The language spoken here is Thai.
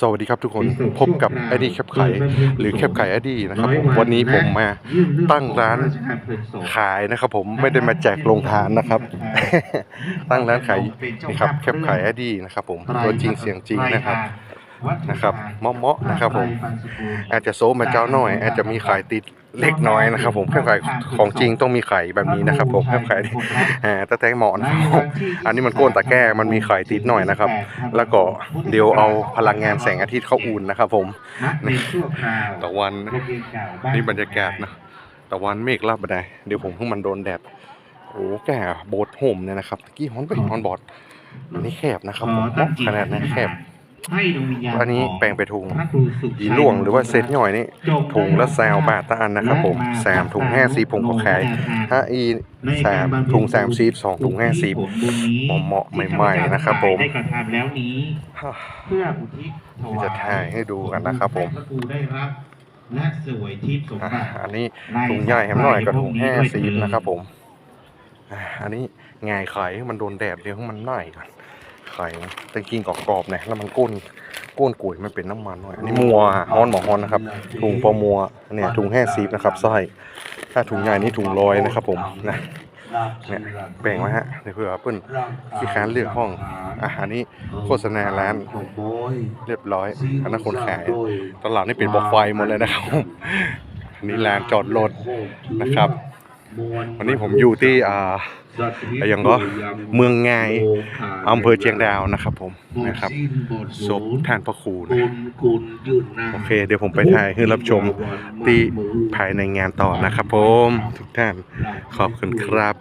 สวัสดีครับทุกคนพบกับไอดีแคบไข่หรือแคบไข่ไอดีนะครับผมวันนี้ผมมาตั้งร้านขายนะครับผมไม่ได้มาแจกโรงทานนะครับ ตั้งร้านขายนี่ครับแคบไข่ไอดีนะครับผมตัวจริงเสียงจริงนะครับ นะครับเมาะๆนะครับผม อาจจะโซมาเจ้าหน่อย อาจจะมีขายติดเล็กน้อยนะครับ ผมแคบไข่ของจริงต้องมีไข่แบบนี้นะครับ ผมแคบไข่อ่าตะแตงหมอนนะครับผมอันนี้มันโก้นตะแก้มันมีไข่ติดหน่อยนะครับ แล้วก็เดี๋ยวเอาพลังงานแสงอาทิตย์เข้าอุ่นนะครับ ผมนี่ตะตะวันนี่บรรยากาศนะตะวันเมฆลาบบันไดเดี๋ยวผมเพิ่งมันโดนแดดโอ้แก่โบสถ์ห่มเนี่ยนะครับตะกี้ฮอนไปฮอนบอดอันนี้แคบนะครับผมขนาดนี้แคบ ให้ดวงวิญญาณอันนี้แปลงไปถุงพระครูสุขชัย อีล่วงหรือว่าเซตย่อยนี่ถุงละแซวบาทตะอันนะครับผมแซมถุงห้าสิบผมก็ขายถ้าอีแซมถุงแซมซีสองถุงห้าสิบ เหมาะๆใหม่ๆนะครับผม ได้กระทำแล้วนี้ เพื่ออุทิศถวายจะถ่ายให้ดูกันนะครับผม พระครูได้รับและสวยทิพย์สมอะบัติ อันนี้ถุงใหญ่แฮมหน่อยกับถุงห้าสิบนะครับผมอะอันนี้ง่ายไข่ให้มันโดนแดดเดี๋ยวให้มันไหม้ก่อน ไข่ตะกินกรอบๆนี่ยแล้วมันก้นก้นกุ๋ยมันเป็นน้ำมันหน่อยอันนี้มัวฮอนหมอฮอนนะครับถุงปอมัวเนี่ยถุงแห้าสิบนะครับไส้ถ้าถุงใหญ่นี่ถุงร้อยนะครับ ผมนะเนี่ยแบ่งไว้ฮะเดี๋ยวเพื่อเปิ้ลที่ค้านเลือกห้องอะอันนี้โฆษณาร้านเรียบร้อยอันนั้นคนขายตลาดนี่เป็นบอกไฟหมดเลยนะครับอันนี้ลานจอดรถนะครับ วันนี้ผมอยู่ที่อ่าอะย่างก็เมืองไงอำเภอเชียงดาวนะครับ ผมนะครับศพท่านพระครูนะโอเค เดี๋ยวผมไปถ่ายให้รับชมที่ภายในงานต่อนะครับ ผมทุกท่านขอบคุณครับ